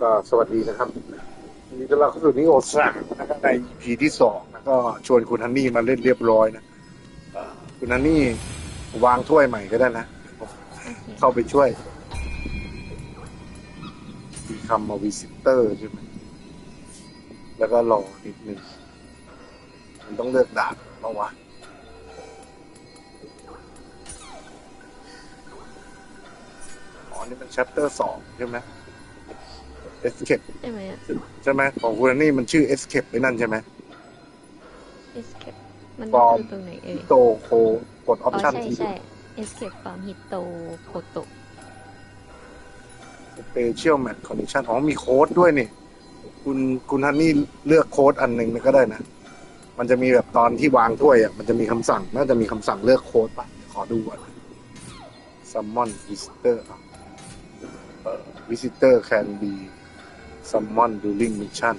ก็สวัสดีนะครับยินดีต้อนรับเข้าสู่นิโอซังนะครับใน EP ที่สองนะก็ชวนคุณฮันนี่มาเล่นเรียบร้อยนะเอ่อคุณฮันนี่วางถ้วยใหม่ก็ได้นะ เข้าไปช่วยมีคำมาวิสิเตอร์ใช่ไหมแล้วก็รอนิดนึงมันต้องเลือกดาบบ้างวะอ๋อนี่มัน chapter สองใช่ไหม escape ใช่ไหมอะ ใช่ไหมของคุณฮันนี่มันชื่อ escape ไปนั่นใช่ไหม escape มันฟอร์ม คือตรงไหนเอ่ยโตโคกด อ๋อ option ใช่ที่ใช่ escape from hito koto special match condition อ๋อมีโค้ดด้วยนี่ คุณคุณฮันนี่เลือกโค้ดอันหนึ่งก็ได้นะ มันจะมีแบบตอนที่วางถ้วยอะมันจะมีคำสั่ง น่าจะมีคำสั่งเลือกโค้ดป่ะ ขอดูก่อน summon visitor อะเอ่อ visitor can be summon during mission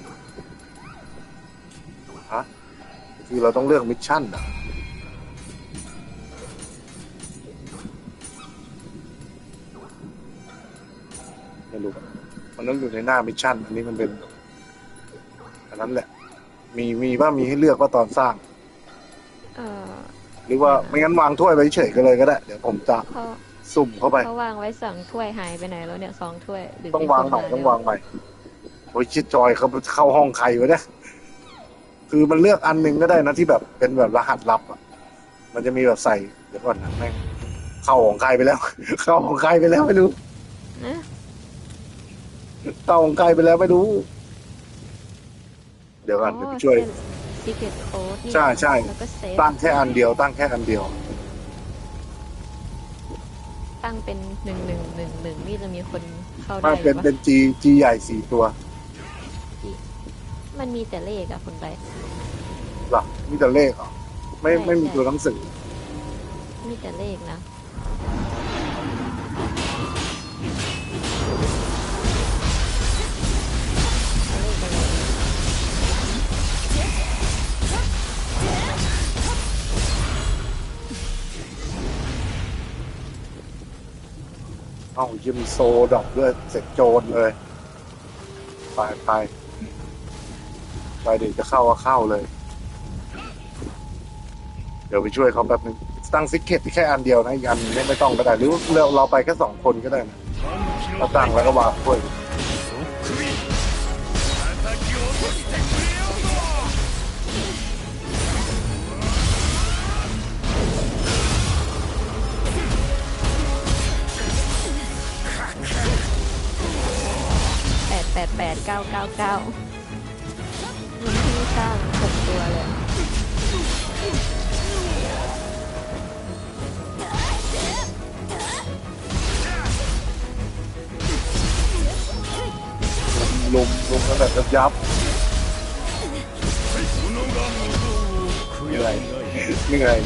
ฮะคือเราต้องเลือกมิชชั่นอะไม่รู้มันต้องอยู่ในหน้ามิชชั่น อันนี้มันเป็นอันนั้นแหละ มีมีว่ามีให้เลือกว่าตอนสร้างเอ่อหรือว่าไม่งั้นวางถ้วยไว้เฉยก็เลยก็ได้ เดี๋ยวผมจะเขาสุ่มเข้าไปเขาวางไว้สองถ้วยหายไปไหนแล้วเนี่ยสองถ้วยหรือต้องวางใหม่คนมต้องวางใหม่ โอ้ยชิดจอยเขาเข้าห้องใครวะเนี่ยคือมันเลือกอันหนึ่งก็ได้นะที่แบบเป็นแบบรหัสลับอะ มันจะมีแบบใส่เดี๋ยวก่อนนะแม่งเข้าของใครไปแล้ว เข้าของใครไปแล้วไม่รู้นะเข้าของใครไปแล้วไม่รู้ เดี๋ยวก่อนเดี๋ยวไปช่วยซีเกตโค้ดใช่ใช่แล้วก็เซฟตั้งแค่อันเดียว ตั้งแค่อันเดียว ตั้งเป็นหนึ่งหนึ่งหนึ่งหนึ่งนี่จะมีคนเข้าได้ถ้าเป็นปะเป็นจีจีใหญ่สี่ตัว มันมีแต่เลขอะคนไปหรอมีแต่เลขเหรอไม่ใช่ไม่มีใช่ตัวหนังสือ มีแต่เลขนะเอาเลขอะไรดีเอ้ายิมโซดอกด้วยเสร็จโจรเลย ไปไป ไปเดี๋ยวจะเข้าก็เข้าเลย เดี๋ยวไปช่วยเขาแป๊บนึงตั้งซิกเก็ตแค่อันเดียวนะอีกอันไม่ไม่ต้องก็ได้หรือเราเราไปแค่สองคนก็ได้นะเราตั้งแล้วก็วางถ้วยแปดแปดแปดเก้าเก้าเก้า ยับเหนื่อยเหนื่อย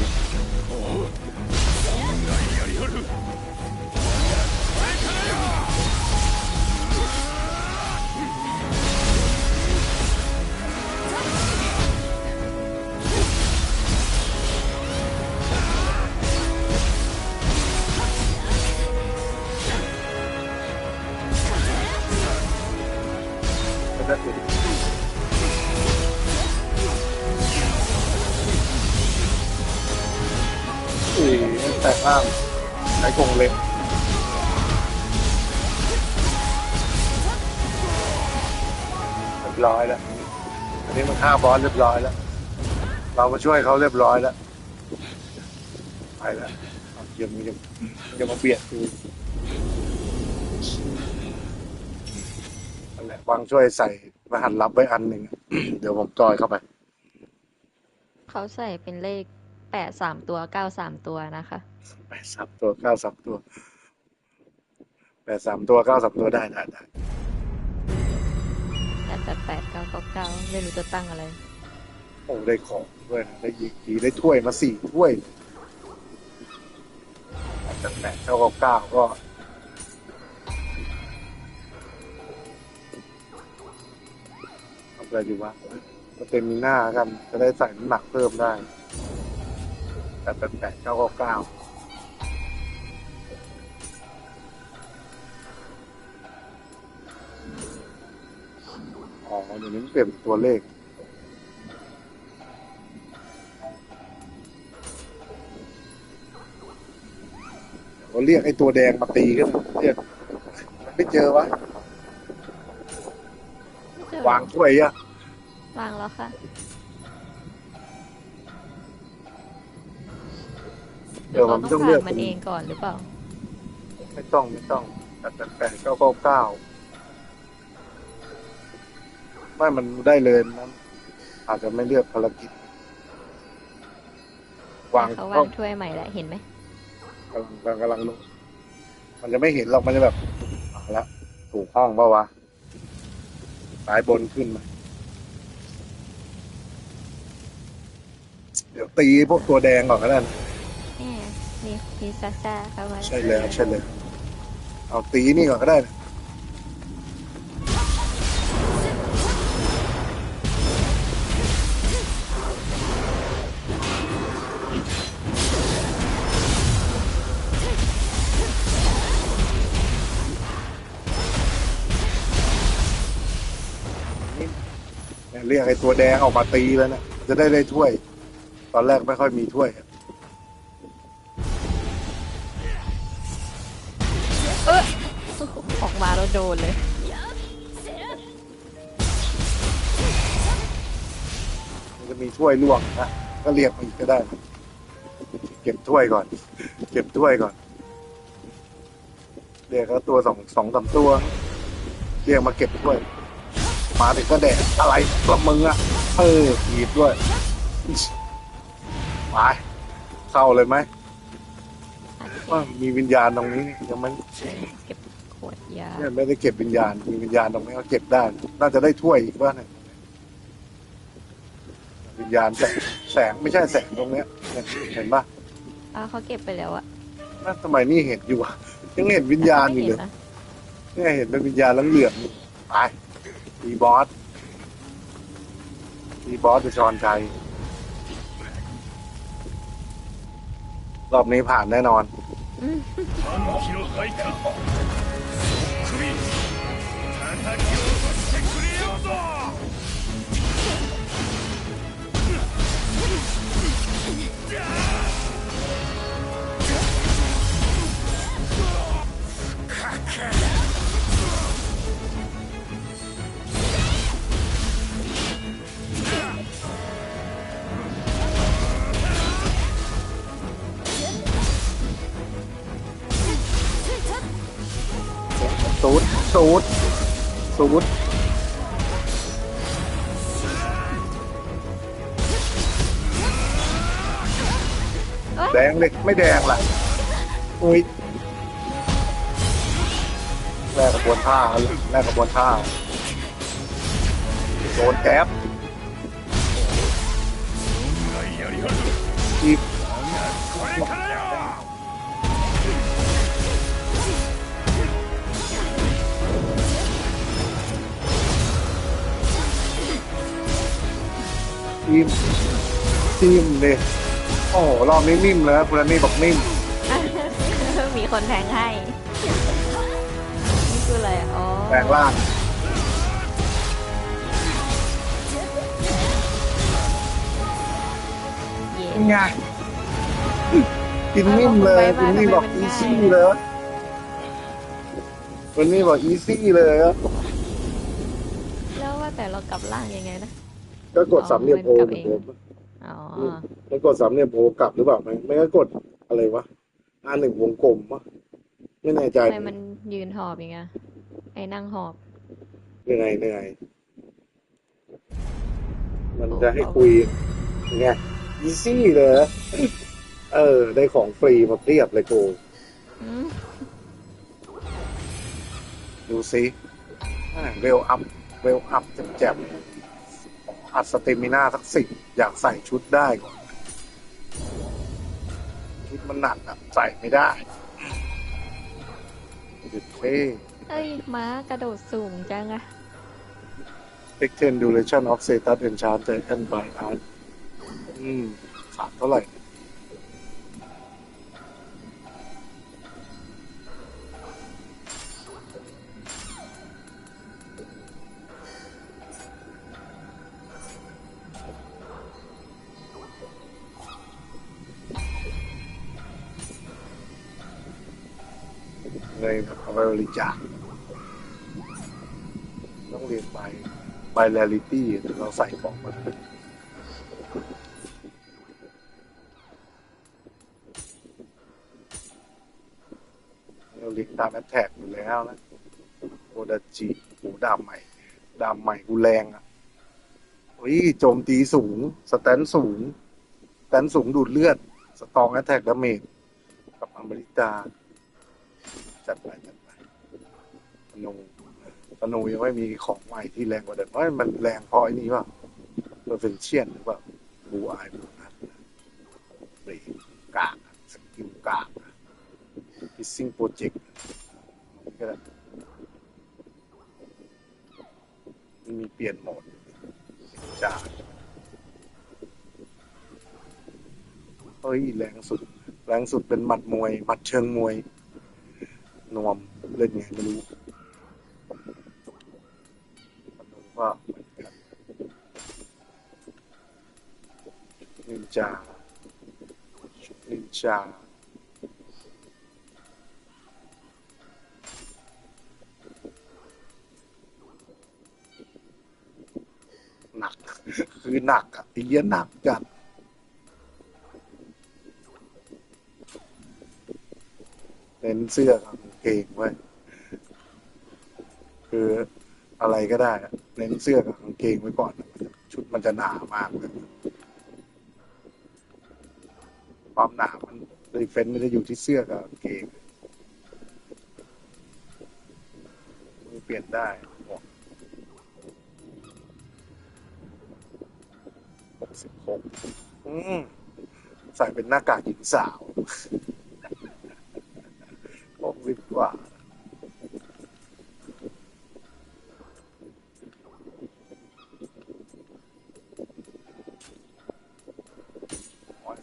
ก็ได้อุ้ยแตกล่างใช้กรงเล็กเรียบร้อยแล้ว อันนี้มันฆ่าบอสเรียบร้อยแล้ว เรามาช่วยเขาเรียบร้อยแล้ว ไปแล้วเอยี่ยมเยี่ยมอย่ามาเบียดกูนั่นแหละ วางช่วยใส่รหัสลับไว้อันหนึ่ง เดี๋ยวผมจอยเข้าไป เขาใส่เป็นเลขแปดสามตัวเก้าสามตัวนะคะแปดสามตัวเก้าสามตัวแปดสามตัวเก้าสามตัวได้ได้ได้แปดแปดแปดเก้าเก้าเก้าไม่รู้จะตั้งอะไร โอ้ได้ของด้วยนะได้ยีกีได้ถ้วยมาสี่ถ้วยแต่แปดเก้าเก้าก็ทำ อะไรดีวะก็เต็มมีหน้ากัน จะได้ใส่น้ำหนักเพิ่มได้แปดแปดแปดเก้าเก้าอ๋อเดี๋ยวนี้มันเปลี่ยนเป็นตัวเลขเราเรียกไอ้ตัวแดงมาตีกันเรียกมันไม่เจอวะไม่เจอวางถ้วยอะ วางแล้วค่ะ เดี๋ยวมันต้ต้อองงเลืผ่าอกนมันเองก่อนหรือเปล่า ไม่ต้องไม่ต้องแปดแปดแปดเก้าเก้าเก้าไม่มันได้เลยนะอาจจะไม่เลือกภารกิจ วางเขาก็วางถ้วยใหม่แล้วเห็นไหม กำลังกำลังกำลังลงมันจะไม่เห็นหรอกมันจะแบบมาแล้วถูกห้องเปล่าวะสายบนขึ้นมา ดี๋ยวตีพวกตัวแดงก่อนก็ได้นะแหมมีมีซาซ่าเข้ามาใช่แล้วใช่เลยเอาตีนี่ก่อนก็ได้นะเนี่ยเรียกไอ้ตัวแดงออกมาตีแล้วเนะจะได้ได้ถ้วย ตอนแรกไม่ค่อยมีถ้วยเออออกมาแล้วโดนเลย มันจะมีถ้วยล่วงนะก็เรียกมาอีกก็ได้ เก็บถ้วยก่อน เก็บถ้วยก่อนเรียกแล้วตัวสองสองสามตัว เรียกมาเก็บถ้วย มาถึงก็แดกอะไรกระมึงอะเออหยิบด้วย ไปเข้าเลยไหมว่ามีวิญญาณตรงนี้นี่ยังไม่เก็บขวดยาเนี่ยไม่ได้เก็บวิญญาณ มีวิญญาณตรงนี้ก็เก็บได้ น่าจะได้ถ้วยอีกว่าเนี่ยวิญญาณแสงแสงไม่ใช่แสงตรงเนี้ยเนี่ยเห็นปะอ้าวเขาเก็บไปแล้วอะน่าทำไมนี่เห็นอยู่อะยังเห็นวิญญาณอยู่ไม่เลยเห็นนะเนี่ยเห็นเป็นวิญญาณแล้วเหลืองๆอยู่ไปตีบอสตีบอสจะชอนชัย รอบนี้ผ่านแน่นอน สูตรสูตรแดงเลยไม่แดงล่ะ อุ้ยแม่กระบวนท่าแม่กระบวนท่าโดนแอบอีก นิ่มนิ่มเลยโอ้รอบนี้นิ่มเลยคุณนี่บอกนิ่มมีคนแทงให้ นี่คืออะไรอ๋อแทงร่างเงกินนิ่มเลยคุณนี่บอกอีซี่เลยคุณนี่บอกอีซี่เลยแล้วว่าแต่เรากลับร่างยังไงนะ ก็กดสามเหลี่ยมโพอ๋อเหมือนเดิมอ๋อมันกดสามเหลี่ยมโพกลับหรือเปล่าไม่ไม่ก็กดอะไรวะอันหนึ่งวงกลมวะไม่แน่ใจทำไมมันยืนหอบอย่างเงี้ยไอ้นั่งหอบเหนื่อยเหนื่อยมันจะให้คุยไงอีซี่เลยเออ ได้ของฟรีมาเพียบเลยกูอืมดูซิเวลอัพ เวลอัพแจ่มๆ อัดสเตมิน่าสักสิบอยากใส่ชุดได้ก่อนชุดมันหนักอะใส่ไม่ได้หยุดเท่เอ้ยม้ากระโดดสูงจังอะ extend duration of status enchant taken by art อืมขาดเท่าไหร่ บริจาคต้องเรียนไปไปเรลิตี้เราใส่ของมันเราเรียนตามแอตแทกอยู่แล้วนะโอดาจิโหดาบใหม่ ดาบใหม่กูแรงอะเฮ้ยโจมตีสูง สแตนสูง สแตนสูงดูดเลือด สตองแอตแทกดาเมจกับอเมริกาจัดไปจัดไป นูธนูยังไม่มีของใหม่ที่แรงกว่าเดิมเพราะมันแรงพราะไอ้นี่ว่าเปอร์เฟนเชียนหรือเปล่าบูอายบูนัทเบรกกากสกิลกากพิซซิ่งโปรเจกต์ก็ได้มันมีเปลี่ยนโหมดจากเฮ้ยแรงสุด แรงสุดเป็นหมัดมวย หมัดเชิงมวย นวมเล่นไงไม่รู้ จาชุดนินจาหนัก คือหนักอะไอ้เหี้ยหนักจัดเน้นเสื้อกับกางเกงไว้คืออะไรก็ได้ เน้นเสื้อกับกางเกงไว้ก่อน ชุดมันจะหนามากเลย ความหนามันดีเฟนไม่ได้อยู่ที่เสื้อกับกางเกงมือเปลี่ยนได้หกหกสิบหกอืมใส่เป็นหน้ากากหญิงสาวหกสิบกว่า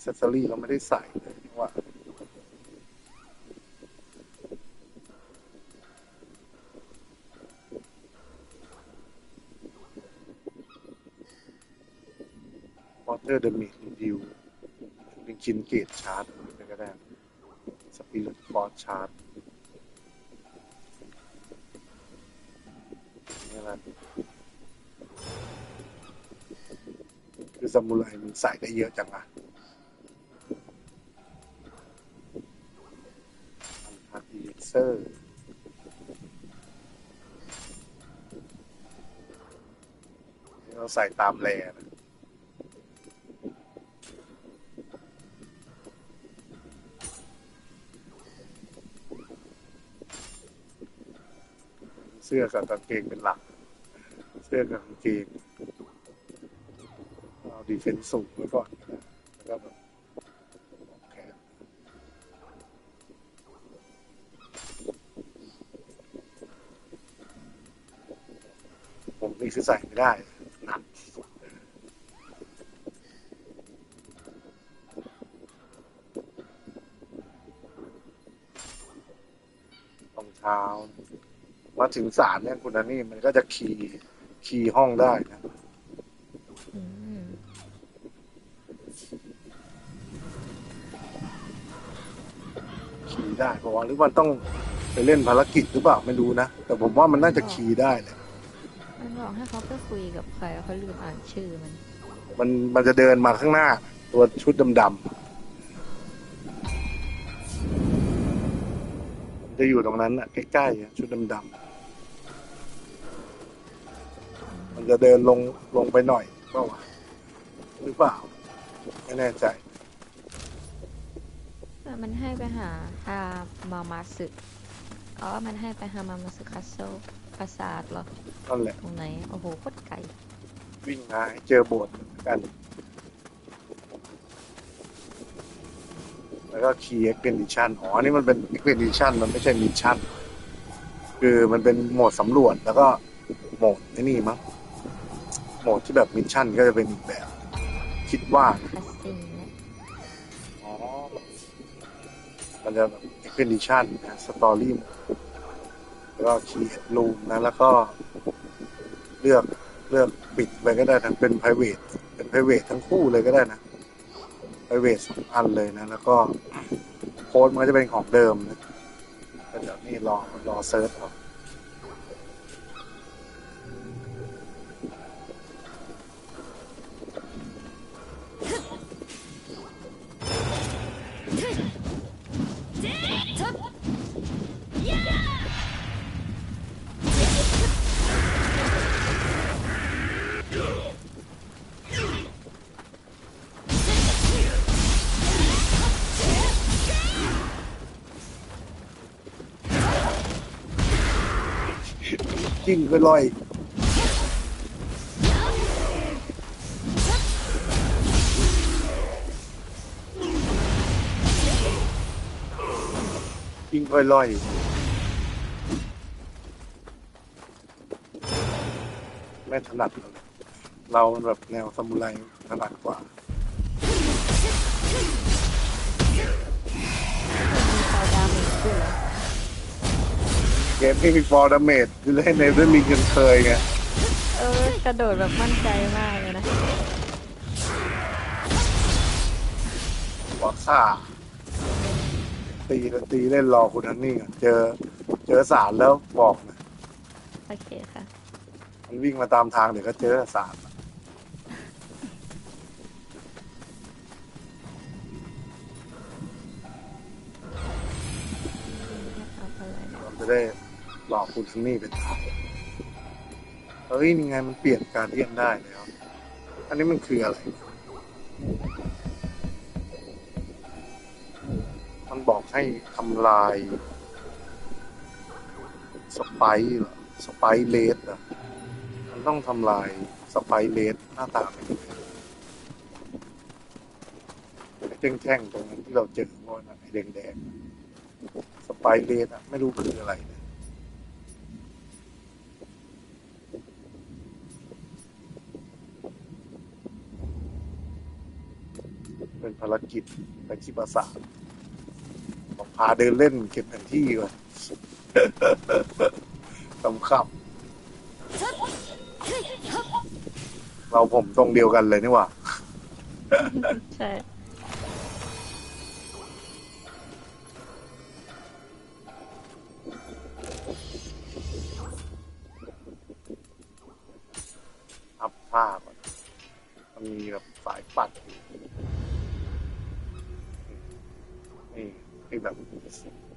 ซสซอรี่เราไม่ได้ใส่เลยนี่ว่าวอเตอร์เดมิทดิวลิงคินเกตชาร์ตอะไรก็ได้สปิริตฟอร์ชาร์ตนี่แหละคือซามูไรมันใส่ได้เยอะจังอะ ส่ตามแลนะเสื้อกับกางเกงเป็นหลัก เสื้อกับกางเกงเอาดีเฟนซ์สูงไว้ก่อนแล้วก็แบบโอเคผมนี่คือใส่ไม่ได้ ถึงศาลเนี่ยคุณนันนี่มันก็จะคีย์คีย์ห้องได้นะอืมคีย์ได้เพราะว่าหรือมันต้องไปเล่นภารกิจหรือเปล่าไม่รู้นะ แต่ผมว่ามันน่าจะคีย์ได้แหละมันบอกให้เขาไปคุยกับใครเขาลืมอ่านชื่อมัน มันมันจะเดินมาข้างหน้า ตัวชุดดำๆมันจะอยู่ตรงนั้นอะใกล้ๆอะชุดดำๆ จะเดินลงลงไปหน่อยเปล่าวะหรือเปล่า ไม่แน่ใจแต่มันให้ไปหาฮามามาสึอ๋อ มันให้ไปฮามามาสึคาสเซิลปราสาทเหรอ นั่นแหละ ตรงไหน โอ้โหโคตรไกล วิ่งหาให้เจอโบสถ์เหมือนกัน แล้วก็คีย์ expedition อ๋อ นี่มันเป็น expedition มันไม่ใช่มิชชั่น คือมันเป็นโหมดสำรวจแล้วก็โหมดไอ้นี่มั้งโห มดที่แบบมิชชั่นก็จะเป็นอีกแบบ คิดว่านะคัสซีนเนี่ยอ๋อมันจะแบบ expedition นะ story แล้วก็ create room นะ แล้วก็เลือกเลือกปิดไปก็ได้ทั้งเป็น private เป็น private ทั้งคู่เลยก็ได้นะ private สองอันเลยนะ แล้วก็โค้ดมันก็จะเป็นของเดิมนะแต่เดี๋ยวนี้นี่รอรอเซิร์ชเอา จิ้งไปลอยจิ้งไปลอยไม่ถนัดเลยเราแบบแนวซามูไรถนัดกว่า เกมที่มีฟอร์ดเมจคือเล่นในเรื่องมีเงินเคยไงเออกระโดดแบบมั่นใจมากเลยนะวอซ่าตีตีเล่นรอคุณทันนี่ก่อนเจอ เจอสารแล้วบอกนะโอเคค่ะ มันวิ่งมาตามทางเดี๋ยวก็เจอสารเอาอะไรนะเราจะได้ หลอกคุณทันนี่เป็นทางเฮ้ยนี่ไงมันเปลี่ยนการเดียนได้แล้ว อันนี้มันคืออะไร มันบอกให้ทำลาย สไปร์เหรอ สไปร์เลสเหรอ มันต้องทำลายสไปร์เลสหน้าตาเป็นยังไงแท่งๆตรงนั้นที่เราเจอว่านะไอ้แดงๆสไปร์เลสอะไม่รู้คืออะไรนะ เป็นภารกิจไปที่ปราสาทบอกพาเดินเล่นเก็บแผนที่ก่อนขำขับ เราผมตรงเดียวกันเลยนี่หว่า ใช่อัพภาพอะมันมีแบบสายปัด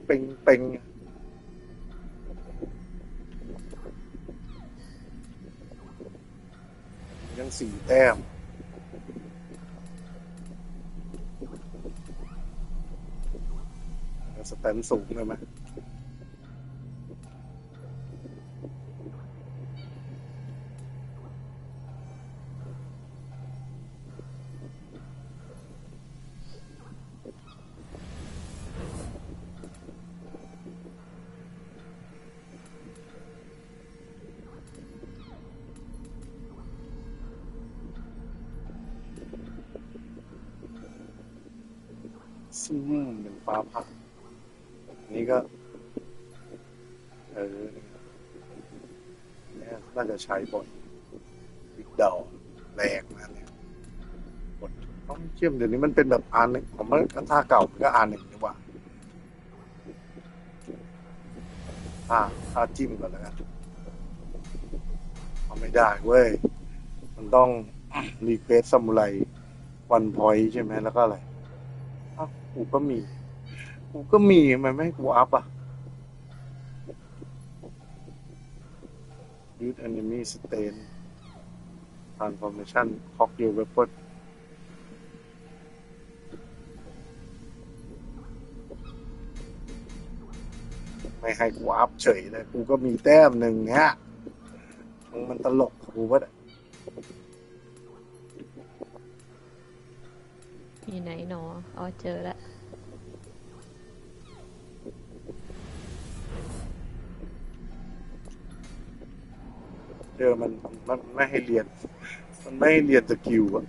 เป็งเป็งยังสี่แต้มสแตนสูงเลยไหม ซึ่งเป็นฟ้าผ่าอันนี้ก็ เออเนี่ยน่าจะใช้บ่อยบิ๊กดอแรงมากเลยกดต้องเชื่อมเดี๋ยวนี้มันเป็นแบบอันหนึ่งผมว่าท่าเก่ามันก็อันหนึ่งดีกว่าท่าท่าจิ้มก่อนแล้วกันเอาไม่ได้เว้ย มันต้องรีเควสซามูไรวันพอยใช่ไหมแล้วก็อะไร กูก็มี กูก็มีมันไม่ให้กูอัพอะ Use enemy stain transformation cock your weapon ไม่ให้กูอัพเฉยเลย กูก็มีแต้มหนึ่งเนี้ย มันตลกกูวะเนี่ย อยู่ไหนหนอ อ๋อ เจอแล้วเจอมันมันมันไม่ให้เรียน มันไม่ให้เรียนสกิลอะ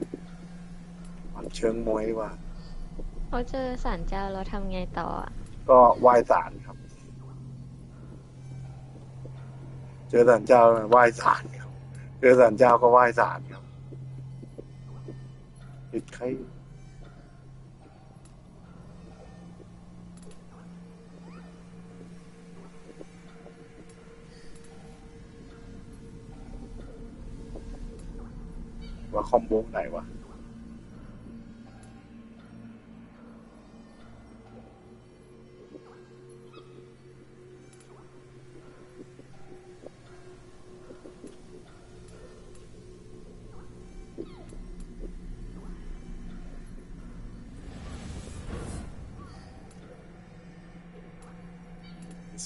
มันเชิงมวยว่ะเขาเจอสารเจ้าเราทำไงต่ออะก็ไหว้ศาลครับ เจอศาลเจ้าไหว้ศาลครับ เจอศาลเจ้าก็ไหว้ศาลครับติด ว่าคอมโบไหนวะ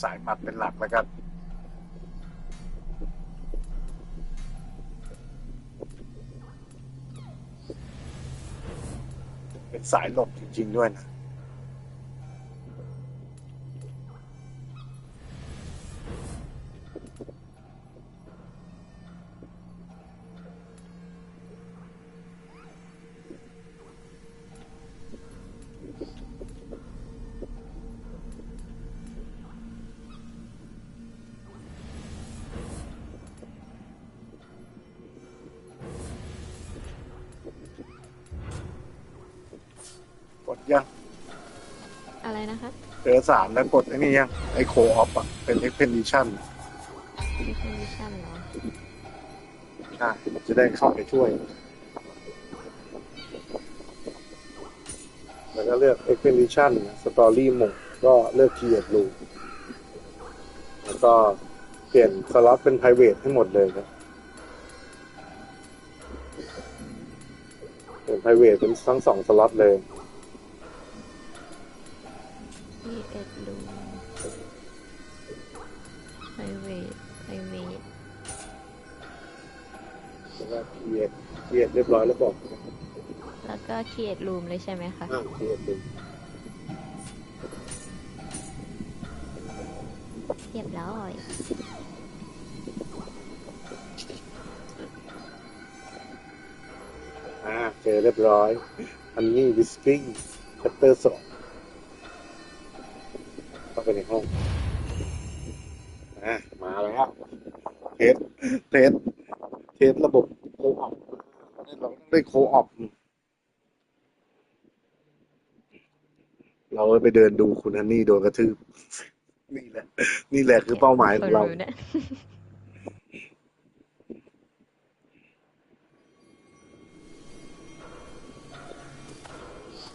สายหมัดเป็นหลักแล้วกัน เป็น สายหลบจริง ๆ ด้วยนะ อะไรนะคะเจอสามแล้วกดไอ้นี่ยังไอโคออฟอะ เป็น expedition definition เหรอใช่จะได้เข้าไปช่วย แล้วก็เลือก expedition story mode ก็เลือก create room แล้วก็เปลี่ยนสล็อตเป็น private ให้หมดเลยนะเปลี่ยน private เป็นทั้งสองสล็อตเลย แล้วก็ create create เรียบร้อยแล้วบอกแล้วก็ create room เลยใช่ไหมคะ อ่า create room เรียบร้อย อ่าเจอเรียบร้อย อันนี้วิสกิ้งคัตเตอร์สองเข้าไปในห้องอ่ามาแล้วเทสเทสเทสระบบโคออป เราต้องได้โคออปเราไปเดินดูคุณฮันนี่โดนกระทืบนี่แหละ นี่แหละคือเป้าหมายของเราคนเนี่ย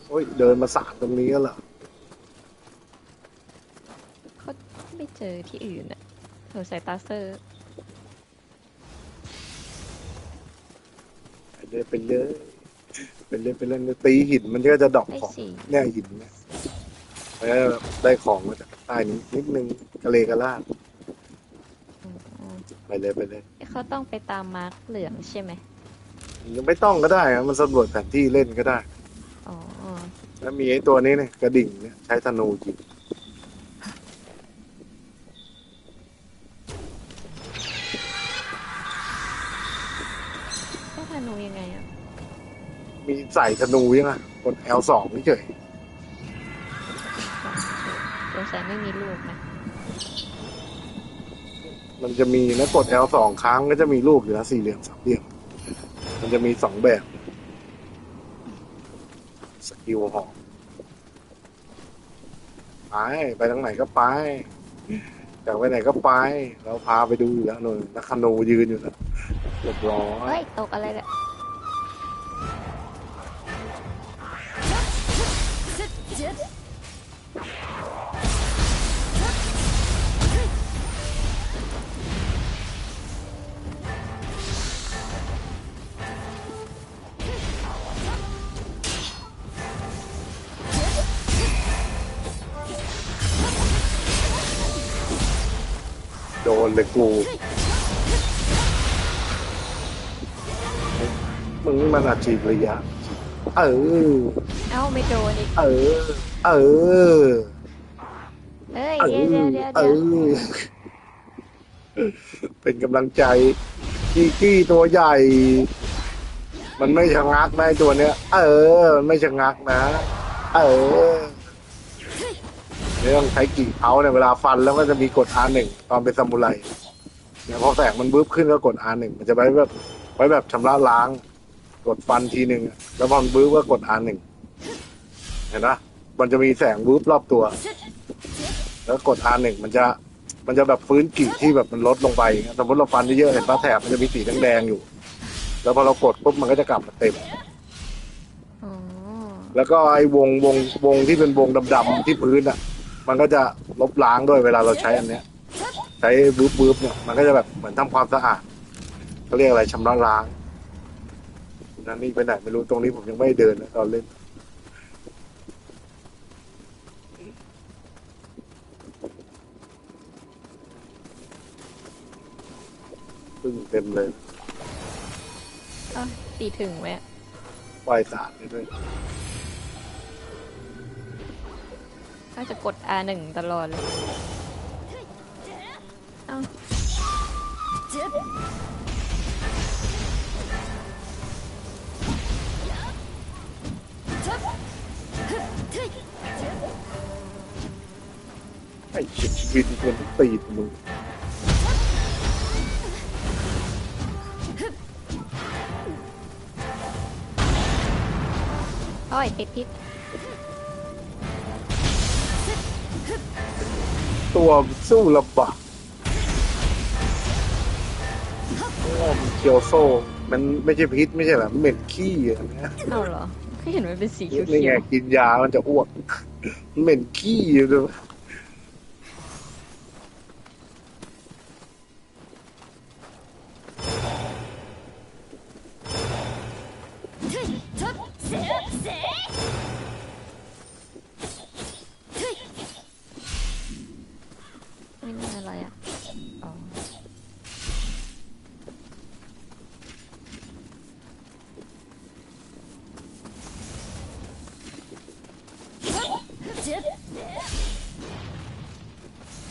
โอ้ย เดินมาสาดตรงนี้แล้วเหรอเขาไม่เจอที่อื่นอะสงสัยตาเซอร์ ไปเลยไปเลยไปเลยไปเลยตีหินมันก็จะดรอกได้ของสี่เนี่ยหินเนี่ยแล้วได้ของมาจากใต้นี้นิดนึงกระเลกระลาดอ๋อไปเลยไปเลยเขาต้องไปตามมาร์กเหลืองใช่ไหมยังไม่ต้องก็ได้อะมันสำรวจแผนที่เล่นก็ได้ อ๋อ แล้วมีไอ้ตัวนี้เนี่ยกระดิ่งเนี่ยใช้ธนูยิง ส่ธนูยังไงกด L สองนี่เฉยสงสัยไม่มีลูกนะ มันจะมีนะกด L สองครั้งก็จะมีรูปอยู่นะสี่เหลี่ยมสามเหลี่ยม มันจะมีสองแบบ สกิลหอกไป ไปทางไหนก็ไปอยากไปไหนก็ไป เราพาไปดูอยู่แล้วนนนักคนูยืนอยู่แล้วเรียบร้อย เฮ้ย ตกอะไรเนี่ย โดนเลยกูมึงนี่มันอาชีพระยะ เออ เอ้าไม่โดนอีก เออ เออ เอ้ยเอเดี๋ยวอเดี๋ยวเดี๋ยวเอเดี๋ยวอ เป็นกำลังใจกี้กี้ตัวใหญ่ มันไม่ชะงักนะไอ้ตัวเนี้ย เออ มันไม่ชะงักนะ เออ เรื่องใช้กี่เขาเนี่ยเวลาฟันแล้วก็จะมีกด R หนึ่งตอนเป็นซามูไรเนี่ยพอแสงมันบึ้บขึ้นก็กด R หนึ่งมันจะไว้แบบไว้แบบชำระล้าง กดฟันทีหนึ่งอะแล้วพอมันบึ้บก็กด R หนึ่งเห็นปะมันจะมีแสงบึ้บรอบตัว แล้วกด R หนึ่งมันจะมันจะแบบฟื้นกรีดที่แบบมันลดลงไปอย่างเงี้ยสมมติเราฟันเยอะๆเห็นปะแถบมันจะมีสีแดงๆอยู่ แล้วพอเรากดปุ๊บมันก็จะกลับมาเต็มอ๋อแล้วก็ไอ้วงวงวงที่เป็นวงดำๆที่พื้นอะ มันก็จะลบล้างด้วยเวลาเราใช้อันเนี้ย ใช้บูบบูบเนี่ยมันก็จะแบบเหมือนทำความสะอาดเขาเรียกอะไรชำระล้างนั่นนี่ไปไหนไม่รู้ตรงนี้ผมยังไม่ได้เดินนะตอนเล่นพึ่งเต็มเลยเอ้าตีถึงไหมอะปล่อยสารไปด้วย ก็จะกด R1 ตลอดเลยเอ้าไอ้ชิบวินคนตีนมึงโอ้ยติดพิษ ตัวสู้ลำบากโอ้มันเคียวโซ่ มันไม่ใช่พิษไม่ใช่แบบเหม็นขี้อะไรเงี้ยเอ้าเหรอไม่เห็นมันเป็นสีเขียวนี่ไงกินยา มันจะอ้วกมันเหม็นขี้เลย